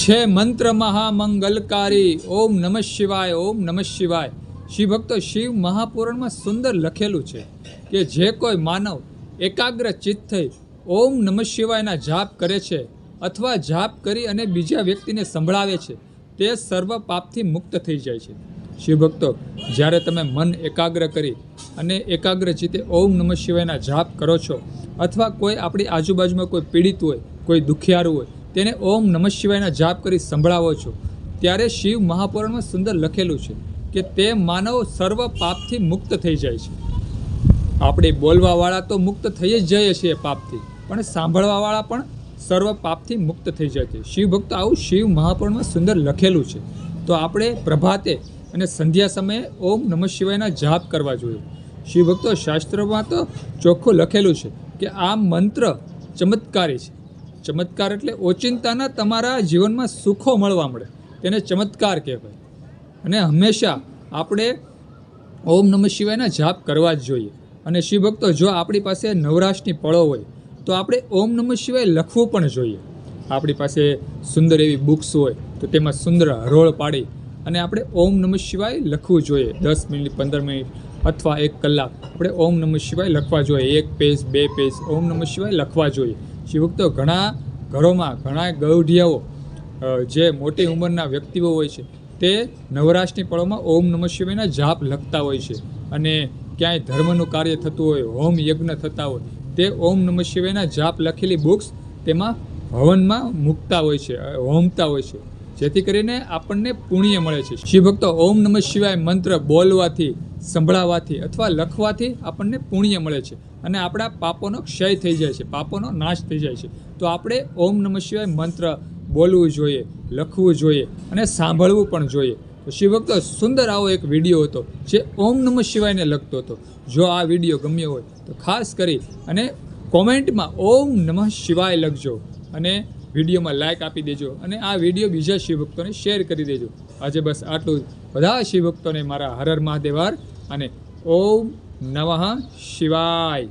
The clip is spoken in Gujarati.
છે મંત્ર મહામંગલકારી. ઓમ નમઃ શિવાય, ઓમ નમઃ શિવાય. શિવ ભક્તો, શિવ મહાપુરાણમાં સુંદર લખેલું છે કે જે કોઈ માનવ એકાગ્ર ચિત્ત થઈ ઓમ નમઃ શિવાયના જાપ કરે છે અથવા જાપ કરી અને બીજા વ્યક્તિને સંભળાવે છે, તે સર્વ પાપથી મુક્ત થઈ જાય છે. શિવ જ્યારે તમે મન એકાગ્ર કરી અને એકાગ્ર ચિત્તે ઓમ નમઃ શિવાયના જાપ કરો છો અથવા કોઈ આપણી આજુબાજુમાં કોઈ પીડિત હોય, કોઈ દુખિયારું હોય તેને ઓમ નમઃ શિવાયના જાપ કરી સંભળાવો છો. ત્યારે શિવ મહાપુરાણમાં સુંદર લખેલું છે કે તે માનવ સર્વ પાપથી મુક્ત થઈ જાય છે. આપણે બોલવાવાળા તો મુક્ત થઈ જ જઈએ છીએ પાપથી, પણ સાંભળવાવાળા પણ સર્વ પાપથી મુક્ત થઈ જાય છે. શિવ ભક્તો આવું શિવ મહાપુરાણમાં સુંદર લખેલું છે. તો આપણે પ્રભાતે અને સંધ્યા સમયે ઓમ નમઃ શિવાયના જાપ કરવા જોઈએ. શિવ ભક્તો શાસ્ત્રમાં તો ચોખ્ખું લખેલું છે કે આ મંત્ર ચમત્કારી છે. ચમત્કાર એટલે ઓચિંતાના તમારા જીવનમાં સુખો મળવા મળે. તેને ચમત્કાર કહેવાય. અને હંમેશા આપણે ઓમ નમઃ શિવાયના જાપ કરવા જ જોઈએ. અને શિવભક્તો, જો આપણી પાસે નવરાશની પળો હોય, તો આપણે ઓમ નમઃ શિવાય લખવું પણ જોઈએ. આપણી પાસે સુંદર એવી બુક્સ હોય, તો તેમાં સુંદર હરોળ પાડી અને આપણે ઓમ નમઃ શિવાય લખવું જોઈએ. દસ મિનિટ, પંદર મિનિટ અથવા એક કલાક આપણે ઓમ નમઃ શિવાય લખવા જોઈએ. એક પેજ, બે પેજ ઓમ નમઃ શિવાય લખવા જોઈએ. શિવભક્તો ઘણા ઘરોમાં, ઘણા ગૌઢિયાઓ જે મોટી ઉંમરના વ્યક્તિઓ હોય છે, તે નવરાશની પળોમાં ઓમ નમઃ શિવાયના જાપ લખતા હોય છે. અને ક્યાંય ધર્મનું કાર્ય થતું હોય, હોમ યજ્ઞ થતા હોય, તે ઓમ નમઃ શિવાયના જાપ લખેલી બુક્સ તેમાં હવનમાં મૂકતા હોય છે હોમતા હોય છે. જેથી કરીને આપણને પુણ્ય મળે છે. શિવભક્તો ઓમ નમઃ શિવાય મંત્ર બોલવાથી સંભળાવવાથી અથવા લખવાથી આપણને પુણ્ય મળે છે અને આપણા પાપોનો ક્ષય થઈ જાય છે, પાપોનો નાશ થઈ જાય છે. તો આપણે ઓમ નમઃ શિવાય મંત્ર બોલવું જોઈએ, લખવું જોઈએ અને સાંભળવું પણ જોઈએ. તો શિવ ભક્તો, સુંદર આવો એક વીડિયો હતો જે ઓમ નમઃ શિવાયને લગતો હતો. જો આ વીડિયો ગમ્યો હોય તો ખાસ કરી અને કોમેન્ટમાં ઓમ નમઃ શિવાય લખજો અને વિડીયોમાં લાઇક આપી દેજો અને આ વીડિયો બીજા શિવભક્તોને શેર કરી દેજો. આજે બસ આટલું જ. બધા શિવભક્તોને મારા હર હર મહાદેવાર અને ઓમ નમઃ શિવાય.